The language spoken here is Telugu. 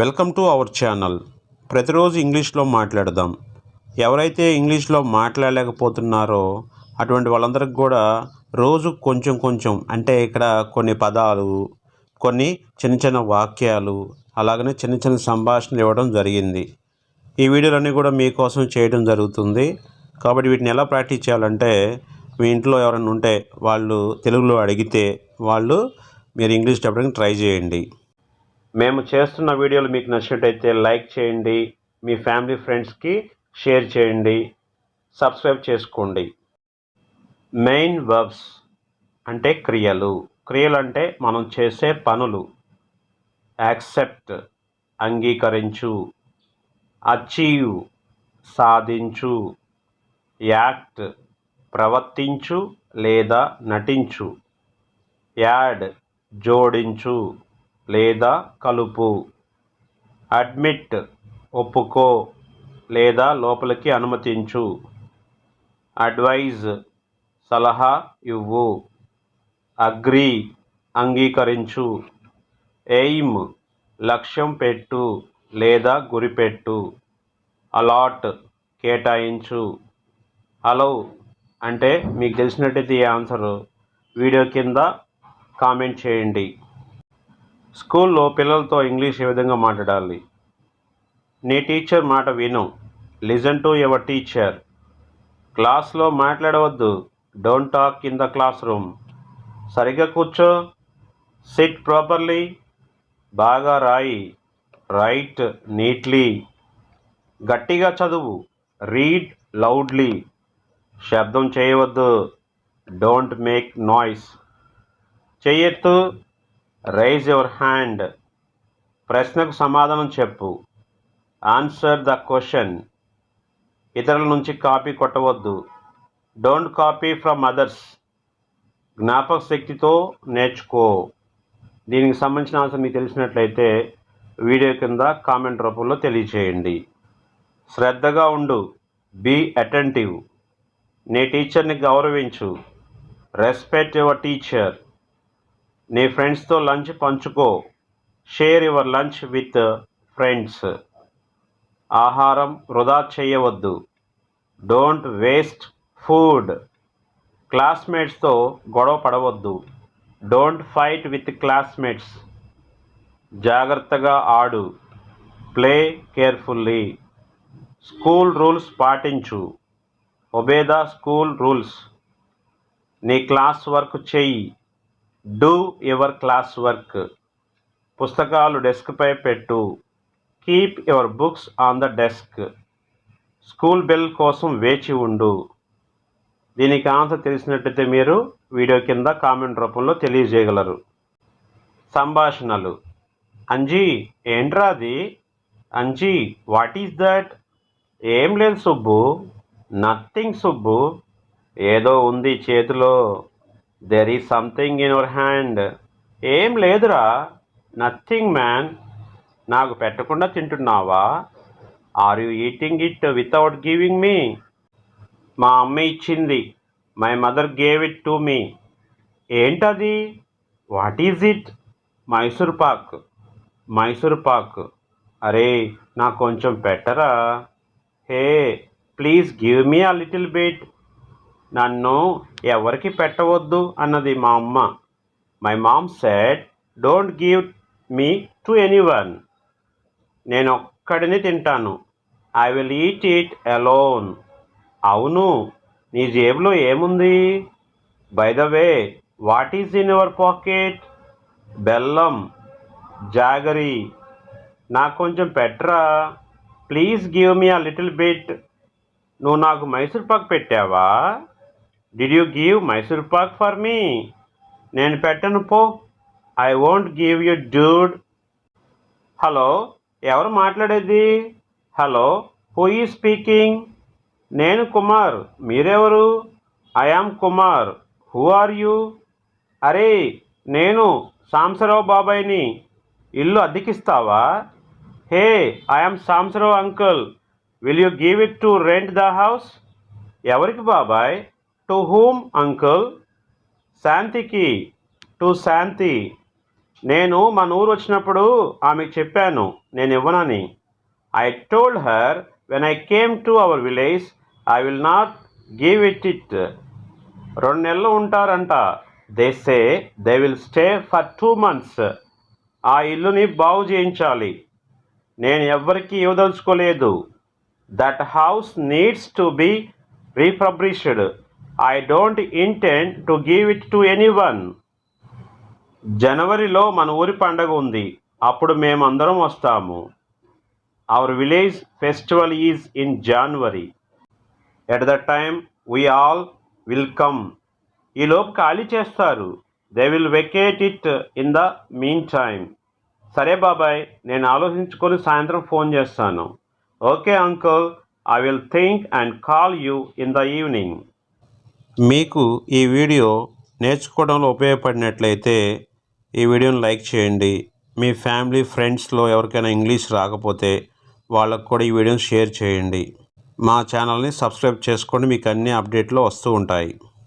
Welcome to our channel. ప్రతిరోజు ఇంగ్లీష్లో మాట్లాడదాం. ఎవరైతే ఇంగ్లీష్లో మాట్లాడలేకపోతున్నారో అటువంటి వాళ్ళందరికీ కూడా రోజు కొంచెం కొంచెం అంటే ఇక్కడ కొన్ని పదాలు కొన్ని చిన్న చిన్న వాక్యాలు అలాగనే చిన్న చిన్న సంభాషణలు ఇవ్వడం జరిగింది. ఈ వీడియోలన్నీ కూడా మీకోసం చేయడం జరుగుతుంది. కాబట్టి వీటిని ఎలా ప్రాక్టీస్ చేయాలంటే మీ ఇంట్లో ఎవరైనా ఉంటే వాళ్ళు తెలుగులో అడిగితే వాళ్ళు మీరు ఇంగ్లీష్ చెప్పడానికి ట్రై చేయండి. మేము చేస్తున్న వీడియోలు మీకు నచ్చినట్టయితే లైక్ చేయండి మీ ఫ్యామిలీ ఫ్రెండ్స్కి షేర్ చేయండి సబ్స్క్రైబ్ చేసుకోండి. మెయిన్ వర్బ్స్ అంటే క్రియలు. క్రియలు అంటే మనం చేసే పనులు. యాక్సెప్ట్ అంగీకరించు. అచీవ్ సాధించు. యాక్ట్ ప్రవర్తించు లేదా నటించు. యాడ్ జోడించు. లేదా కలుపు. అడ్మిట్ ఒప్పుకో లేదా లోపలికి అనుమతించు. అడ్వైజ్ సలహా ఇవ్వు. అగ్రీ అంగీకరించు. ఎయిమ్ లక్ష్యం పెట్టు లేదా గురిపెట్టు. అలాట్ కేటాయించు. అలౌ అంటే మీకు తెలిసినట్టయితే ఈ ఆన్సర్ వీడియో కింద కామెంట్ చేయండి. స్కూల్లో పిల్లలతో ఇంగ్లీష్ ఏ విధంగా మాట్లాడాలి? నీ టీచర్ మాట విను. Listen to your teacher. క్లాస్లో మాట్లాడవద్దు. Don't talk in the class room. సరిగ్గా కూర్చో. Sit properly. బాగా రాయి. Write neatly. గట్టిగా చదువు. Read loudly. శబ్దం చేయవద్దు. Don't make noise. చెయ్యెత్తు. Raise your hand ప్రశ్నకు సమాధానం చెప్పు. ఆన్సర్ ద క్వశ్చన్ ఇతరుల నుంచి కాపీ కొట్టవద్దు. డోంట్ కాపీ ఫ్రమ్ అదర్స్ జ్ఞాపక శక్తితో నేర్చుకో. దీనికి సంబంధించిన ఆన్సర్ మీకు తెలిసినట్లయితే వీడియో కింద కామెంట్ రూపంలో తెలియచేయండి. శ్రద్ధగా ఉండు. బీ అటెంటివ్ నీ టీచర్ని గౌరవించు. రెస్పెక్ట్ యువర్ టీచర్ నీ ఫ్రెండ్స్తో lunch పంచుకో. Share your lunch with friends ఆహారం వృధా చేయవద్దు. డోంట్ వేస్ట్ ఫుడ్ క్లాస్మేట్స్తో గొడవ పడవద్దు. డోంట్ ఫైట్ విత్ క్లాస్మేట్స్ జాగ్రత్తగా ఆడు. ప్లే కేర్ఫుల్లీ స్కూల్ రూల్స్ పాటించు. ఒబేదా స్కూల్ రూల్స్ నీ క్లాస్ వర్క్ చెయ్యి డూ యువర్ క్లాస్ వర్క్ పుస్తకాలు డెస్క్పై పెట్టు. Keep your books on the desk school bell కోసం వేచి ఉండు. దీనికి ఆన్సర్ తెలిసినట్టయితే మీరు వీడియో కింద కామెంట్ రూపంలో తెలియజేయగలరు. సంభాషణలు. అంజీ ఏంట్రా అది? అంజీ వాట్ ఈస్ దట్ ఏం లేదు సుబ్బు. నథింగ్ సుబ్బు. ఏదో ఉంది చేతిలో. There is something in your hand ఏం లేదురా. నథింగ్ మ్యాన్ నాకు పెట్టకుండా తింటున్నావా? Are you eating it without giving me మా అమ్మ ఇచ్చింది. My mother gave it to me ఏంటది? What is it Mysore pak Mysore pak అరే నాకు కొంచెం పెట్టరా? హే ప్లీజ్ గివ్ మీ ఆ లిటిల్ బిట్ నన్ను ఎవరికి పెట్టవద్దు? అన్నది మా అమ్మ. My mom said don't give me to any one నేను ఒక్కడిని తింటాను. I will eat it alone అవును నీ జేబులో ఏముంది? By the way what is in your pocket బెల్లం. జాగరి నాకు కొంచెం పెట్టరా? ప్లీజ్ గివ్ మీ ఆ లిటిల్ బిట్ నువ్వు నాకు మైసూర్ పాక్ పెట్టావా? Did you give Mysore pak for me నేను పెట్టను పో. I won't give you dude hello ఎవరు మాట్లాడేది? హలో హూ ఈ స్పీకింగ్ నేను కుమార్. మీరెవరు? I am Kumar. Who are you అరే నేను సాంసరావు బాబాయ్ని. ఇల్లు అద్దెకిస్తావా? Hey I am Samsarao uncle. Will you give it to rent the house ఎవరికి బాబాయ్? To whom uncle? శాంతికి టు శాంతి. నేను మన ఊరు వచ్చినప్పుడు ఆమెకు చెప్పాను నేను ఇవ్వనని. I told her when I came to our village I will not give it it రెండు నెలలు ఉంటారంట. They say they will stay for two months ఆ ఇల్లుని బాగు చేయించాలి. నేను ఎవ్వరికీ ఇవ్వదలుచుకోలేదు. That house needs to be refurbished I don't intend to give it to any one జనవరిలో మన ఊరి పండగ ఉంది. అప్పుడు మేమందరం వస్తాము. Our village festival is in January at the time we all will come ఈలోపు ఖాళీ చేస్తారు. They will vacate it in the mean time సరే బాబాయ్ నేను ఆలోచించుకొని సాయంత్రం ఫోన్ చేస్తాను. Okay uncle I will think and call you in the evening మీకు ఈ వీడియో నేర్చుకోవడంలో ఉపయోగపడినట్లయితే ఈ వీడియోని లైక్ చేయండి. మీ ఫ్యామిలీ ఫ్రెండ్స్లో ఎవరికైనా ఇంగ్లీష్ రాకపోతే వాళ్ళకు కూడా ఈ వీడియోని షేర్ చేయండి. మా ఛానల్ని సబ్స్క్రైబ్ చేసుకోండి. మీకు అన్ని అప్డేట్లు వస్తూ ఉంటాయి.